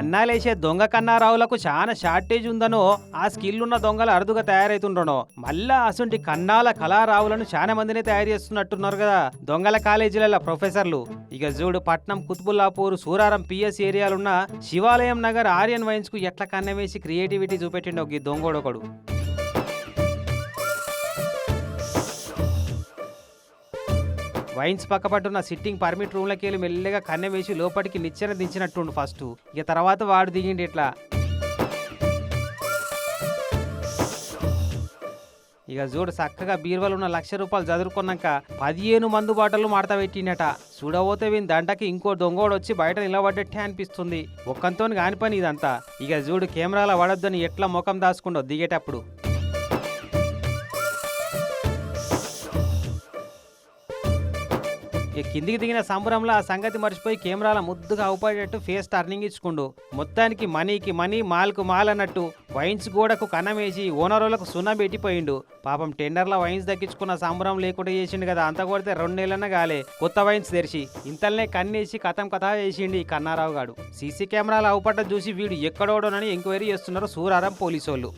కన్నాలేసే దొంగ కన్నారావులకు చాలా షార్టేజ్ ఉందనో ఆ స్కిల్ ఉన్న దొంగలు అరుదుగా తయారైతుండనో మళ్ళా అసొంటి కన్నాల కళారావులను చాలా మందినే తయారు చేస్తున్నట్టున్నారు కదా దొంగల కాలేజీల ప్రొఫెసర్లు. ఇక జూడు పట్నం కుత్బుల్లాపూర్ సూరారం పిఎస్ ఏరియాలున్న శివాలయం నగర్ ఆర్యన్ వైన్స్కు ఎట్లా కన్నవేసి క్రియేటివిటీ చూపెట్టిండో ఒక దొంగోడొకడు. వైన్స్ పక్కపట్టున్న సిట్టింగ్ పర్మిట్ రూమ్లకి వెళ్ళి మెల్లగా కన్నె వేసి లోపలికి నిచ్చెన దించినట్టుండు ఫస్ట్. ఇక తర్వాత వాడు దిగిండి ఇట్లా. ఇక చూడు చక్కగా బీర్వల్ ఉన్న లక్ష రూపాయలు చదువుకున్నాక పదిహేను మందు బాటలు మడత పెట్టినట చూడబోతే వీని దండకి ఇంకో దొంగోడు వచ్చి బయట నిలబడ్డట్టే అనిపిస్తుంది. ఒక్కంతో కాని పని ఇదంతా. ఇక చూడు కెమెరాల పడొద్దని ఎట్లా ముఖం దాచుకుండో దిగేటప్పుడు. ఇక కిందికి దిగిన సంబరంలో ఆ సంగతి మర్చిపోయి కెమెరాల ముద్దుగా అవుపడేటట్టు ఫేస్ టర్నింగ్ ఇచ్చుకుండు. మొత్తానికి మనీకి మనీ మాల్కు మాల్ అన్నట్టు వైన్స్ గోడకు కన్నమేసి ఓనరులకు సున్నం పెట్టిపోయిండు. పాపం టెండర్ల వైన్స్ దక్కించుకున్న సంబరం లేకుండా చేసిండు కదా అంత కొడితే రెండు నెలలన్నా గాలే కొత్త వైన్స్ తెరిచి ఇంతల్నే కన్నేసి కథం కథ వేసిండు ఈ కన్నారావు గాడు. సీసీ కెమెరాల అవుపడ్డ చూసి వీడు ఎక్కడోడోనని ఎంక్వైరీ చేస్తున్నారు సూరారం వాళ్ళు